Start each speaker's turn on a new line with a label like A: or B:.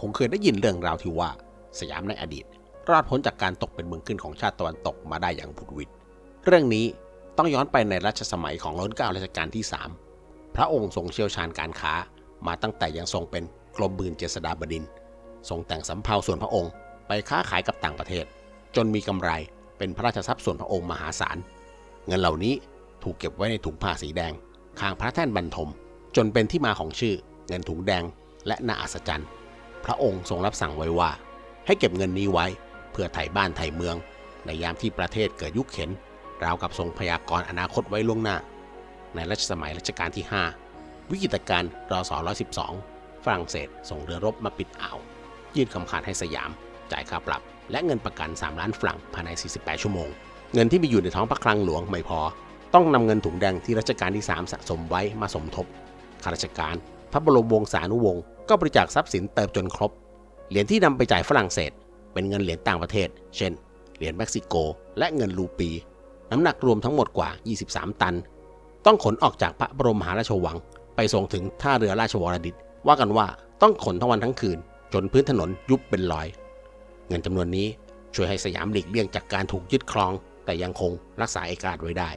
A: คงเคยได้ยินเรื่องราวที่ว่า สยามในอดีต รอดพ้นจากการตกเป็นเมืองขึ้นของชาติตะวันตกมาได้อย่างบุดวิดเรื่องนี้ต้องย้อนไปในรัชสมัยของรัชกาลรัชกาลที่ 3 พระองค์ทรงเชี่ยวชาญการค้า มาตั้งแต่ยังทรงเป็นกรมบืนเจษฎาบดินทร์ทรงแต่งสำเภาส่วนพระองค์ ไปค้าขายกับต่างประเทศ จนมีกำไรเป็นพระราชทรัพย์ส่วนพระองค์มหาศาล เงินเหล่านี้ถูกเก็บไว้ในถุงผ้าสีแดง ข้างพระแท่นบรรทม จนเป็นที่มาของชื่อเงินถุงแดงและนาอัศจรรย์ พระองค์ทรงรับสั่งไว้ว่า ให้เก็บเงินนี้ไว้ เพื่อไถ่บ้านไถ่เมือง ในยามที่ประเทศเกิดยุคเข็น ราวกับทรงพยากรณ์อนาคตไว้ล่วงหน้า ในรัชสมัยรัชกาลที่ 5 วิกฤตการณ์รศ112 ฝรั่งเศสส่งเรือรบมาปิดอ่าว ยื่นคำขาดให้สยาม จ่ายค่าปรับ และเงินประกัน 3 ล้านฝรั่งภายใน 48 ชั่วโมง เงินที่มีอยู่ในท้องพระคลังหลวงไม่พอ ต้องนำเงินถุงแดงที่รัชกาลที่ 3 สะสมไว้มาสมทบข้าราชการ พระบรมวงศานุวงศ์ ก็บริจาคทรัพย์สินเติมจนครบ เหรียญที่นำไปจ่ายฝรั่งเศส เป็นเงินเหรียญต่างประเทศ เช่น เหรียญเม็กซิโก และเงินรูปี น้ำหนักรวมทั้งหมดกว่า 23 ตัน ต้องขนออกจากพระบรมมหาราชวัง ไปส่งถึงท่าเรือราชวรดิต ว่ากันว่าต้องขนทั้งวันทั้งคืน จนพื้นถนนยุบเป็นรอย เงินจำนวนนี้ช่วยให้สยามหลีกเลี่ยงจากการถูกยึดครอง แต่ยังคงรักษาเอกราชไว้ได้